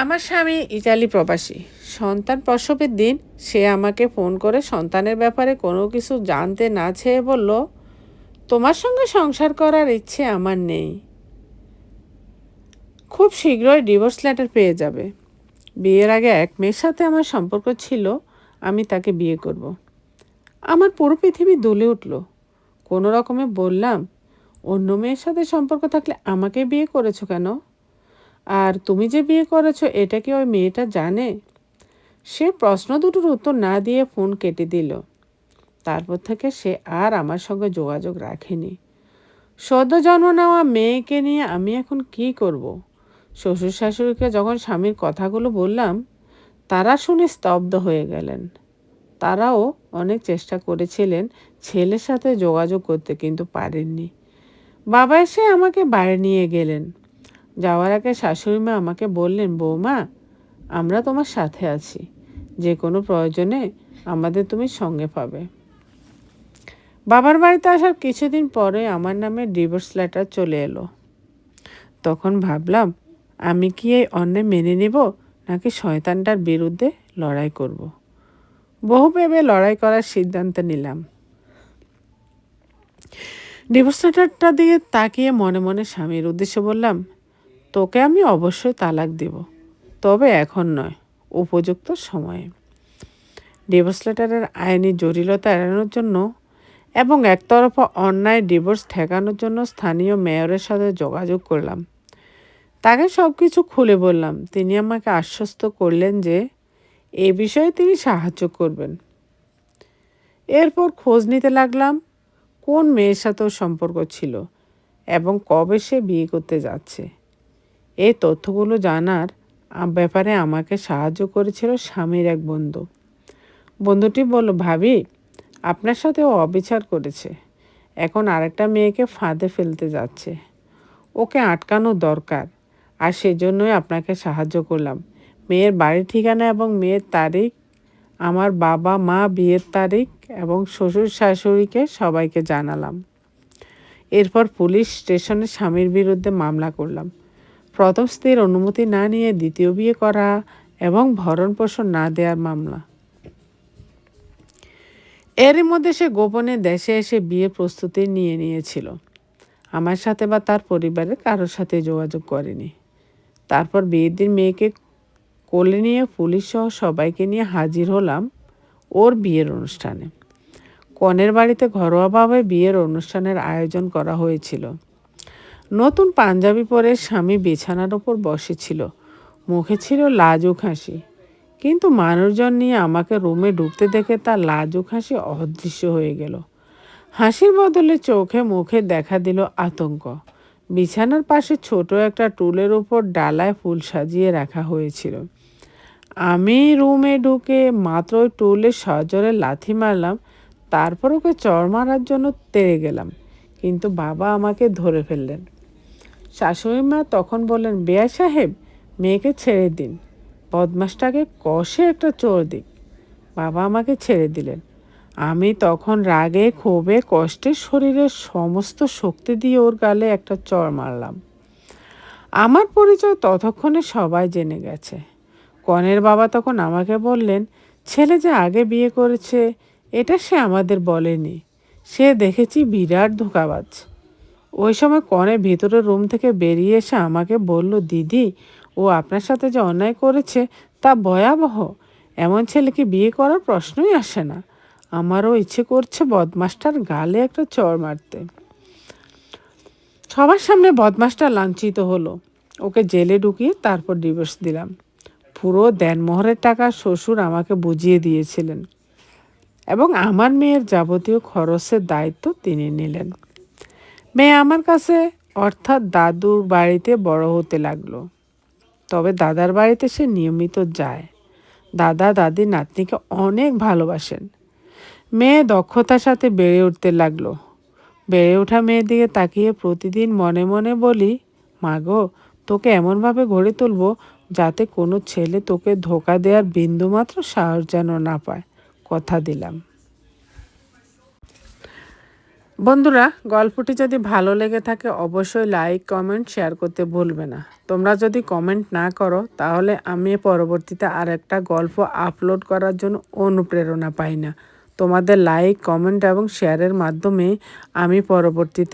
আমার স্বামী ইতালি প্রবাসী। সন্তান প্রসবের দিন সে আমাকে ফোন করে সন্তানের ব্যাপারে কোনো কিছু জানতে না চেয়ে বলল, তোমার সঙ্গে সংসার করার ইচ্ছে আমার নেই। খুব শীঘ্রই ডিভোর্স লেটার পেয়ে যাবে। বিয়ের আগে এক মেয়ের সাথে আমার সম্পর্ক ছিল, আমি তাকে বিয়ে করব। আমার পুরো পৃথিবী দুলে উঠল। কোনো রকমে বললাম, অন্য মেয়ের সাথে সম্পর্ক থাকলে আমাকে বিয়ে করেছ কেন? আর তুমি যে বিয়ে করেছ, এটা কি ওই মেয়েটা জানে? সে প্রশ্ন দুটোর উত্তর না দিয়ে ফোন কেটে দিল। তারপর থেকে সে আর আমার সঙ্গে যোগাযোগ রাখেনি। সদ্য জন্ম নেওয়া মেয়েকে নিয়ে আমি এখন কি করব। শ্বশুর শাশুড়িকে যখন স্বামীর কথাগুলো বললাম, তারা শুনে স্তব্ধ হয়ে গেলেন। তারাও অনেক চেষ্টা করেছিলেন ছেলের সাথে যোগাযোগ করতে, কিন্তু পারেননি। বাবা এসে আমাকে বাইরে নিয়ে গেলেন। যাওয়ার আগে শাশুড়ি মা আমাকে বললেন, বৌমা, আমরা তোমার সাথে আছি। যে কোনো প্রয়োজনে আমাদের তুমি সঙ্গে পাবে। বাবার বাড়িতে আসার কিছুদিন পরে আমার নামে ডিভোর্স লেটার চলে এলো। তখন ভাবলাম, আমি কি এই অন্যায় মেনে নেব, নাকি শয়তানটার বিরুদ্ধে লড়াই করব। বহু ভেবে লড়াই করার সিদ্ধান্ত নিলাম। ডিভোর্স লেটারটা দিয়ে তাকিয়ে মনে মনে স্বামীর উদ্দেশ্যে বললাম তোকে আমি অবশ্যই তালাক দেব। তবে এখন নয়, উপযুক্ত সময়ে। ডিভোর্স লেটারের আইনি জটিলতা এড়ানোর জন্য এবং একতরফা অন্যায় ডিভোর্স ঠেকানোর জন্য স্থানীয় মেয়রের সাথে যোগাযোগ করলাম। তাকে সব কিছু খুলে বললাম, তিনি আমাকে আশ্বস্ত করলেন যে এ বিষয়ে তিনি সাহায্য করবেন। এরপর খোঁজ নিতে লাগলাম, কোন মেয়ের সাথেও সম্পর্ক ছিল এবং কবে সে বিয়ে করতে যাচ্ছে। এই তথ্যগুলো জানার ব্যাপারে আমাকে সাহায্য করেছিল স্বামীর এক বন্ধু। বন্ধুটি বলল, ভাবি, আপনার সাথে ও অবিচার করেছে। এখন আরেকটা মেয়েকে ফাঁদে ফেলতে যাচ্ছে। ওকে আটকানো দরকার, আর সেজন্যই আপনাকে সাহায্য করলাম। মেয়ের বাড়ির ঠিকানা এবং মেয়ের তারিখ, আমার বাবা মা বিয়ের তারিখ এবং শ্বশুর শাশুড়িকে সবাইকে জানালাম। এরপর পুলিশ স্টেশনে স্বামীর বিরুদ্ধে মামলা করলাম। প্রথম স্ত্রীর অনুমতি না নিয়ে দ্বিতীয় বিয়ে করা এবং ভরণ পোষণ না দেওয়ার মামলা। এরই মধ্যে সে গোপনে দেশে এসে বিয়ে প্রস্তুতি নিয়ে নিয়েছিল। আমার সাথে বা তার পরিবারের কারোর সাথে যোগাযোগ করেনি। তারপর বিয়ের দিন মেয়েকে কোলে নিয়ে পুলিশ সহ সবাইকে নিয়ে হাজির হলাম ওর বিয়ের অনুষ্ঠানে। কনের বাড়িতে ঘরোয়াভাবে বিয়ের অনুষ্ঠানের আয়োজন করা হয়েছিল। নতুন পাঞ্জাবি পরে স্বামী বিছানার ওপর বসেছিল। মুখে ছিল লাজুক হাসি। কিন্তু মানুষজন নিয়ে আমাকে রুমে ঢুকতে দেখে তার লাজুক হাসি অদৃশ্য হয়ে গেল। হাসির বদলে চোখে মুখে দেখা দিল আতঙ্ক। বিছানার পাশে ছোট একটা টুলের উপর ডালায় ফুল সাজিয়ে রাখা হয়েছিল। আমি রুমে ঢুকে মাত্র ওই টুলের সজরে লাথি মারলাম, তারপর ওকে চড় মারার জন্য তেড়ে গেলাম। কিন্তু বাবা আমাকে ধরে ফেললেন। শাশুড়ি মা তখন বললেন, বেয়া সাহেব, মেয়েকে ছেড়ে দিন। বদমাসটাকে কষে একটা চোর দিক। বাবা আমাকে ছেড়ে দিলেন। আমি তখন রাগে, ক্ষোভে, কষ্টে শরীরের সমস্ত শক্তি দিয়ে ওর গালে একটা চর মারলাম। আমার পরিচয় ততক্ষণে সবাই জেনে গেছে। কনের বাবা তখন আমাকে বললেন, ছেলে যে আগে বিয়ে করেছে, এটা সে আমাদের বলেনি। সে দেখেছি বিরাট ধোকাবাজ। ওই সময় কনে ভিতরের রুম থেকে বেরিয়ে এসে আমাকে বলল, দিদি, ও আপনার সাথে যে অন্যায় করেছে তা ভয়াবহ। এমন ছেলেকে বিয়ে করার প্রশ্নই আসে না। আমারও ইচ্ছে করছে বদমাসটার গালে একটা চড় মারতে। সবার সামনে বদমাসটা লাঞ্ছিত হলো। ওকে জেলে ঢুকিয়ে তারপর ডিভোর্স দিলাম। পুরো দেনমোহরের টাকা শ্বশুর আমাকে বুঝিয়ে দিয়েছিলেন এবং আমার মেয়ের যাবতীয় খরচের দায়িত্ব তিনি নিলেন। মেয়ে আমার কাছে অর্থাৎ দাদুর বাড়িতে বড় হতে লাগল। তবে দাদার বাড়িতে সে নিয়মিত যায়। দাদা দাদি নাতনিকে অনেক ভালোবাসেন। মেয়ে দক্ষতার সাথে বেড়ে উঠতে লাগল। বেড়ে ওঠা মেয়ের দিকে তাকিয়ে প্রতিদিন মনে মনে বলি, মা গো, তোকে এমনভাবে গড়ে তুলবো যাতে কোনো ছেলে তোকে ধোকা দেওয়ার বিন্দুমাত্র সাহস যেন না পায়। কথা দিলাম। বন্ধুরা, গল্পটি যদি ভালো লেগে থাকে, অবশ্যই লাইক কমেন্ট শেয়ার করতে ভুলবে না। তোমরা যদি কমেন্ট না করো, তাহলে আমি পরবর্তীতে আর একটা গল্প আপলোড করার জন্য অনুপ্রেরণা পাই না। তোমাদের লাইক কমেন্ট এবং শেয়ারের মাধ্যমে আমি পরবর্তীতে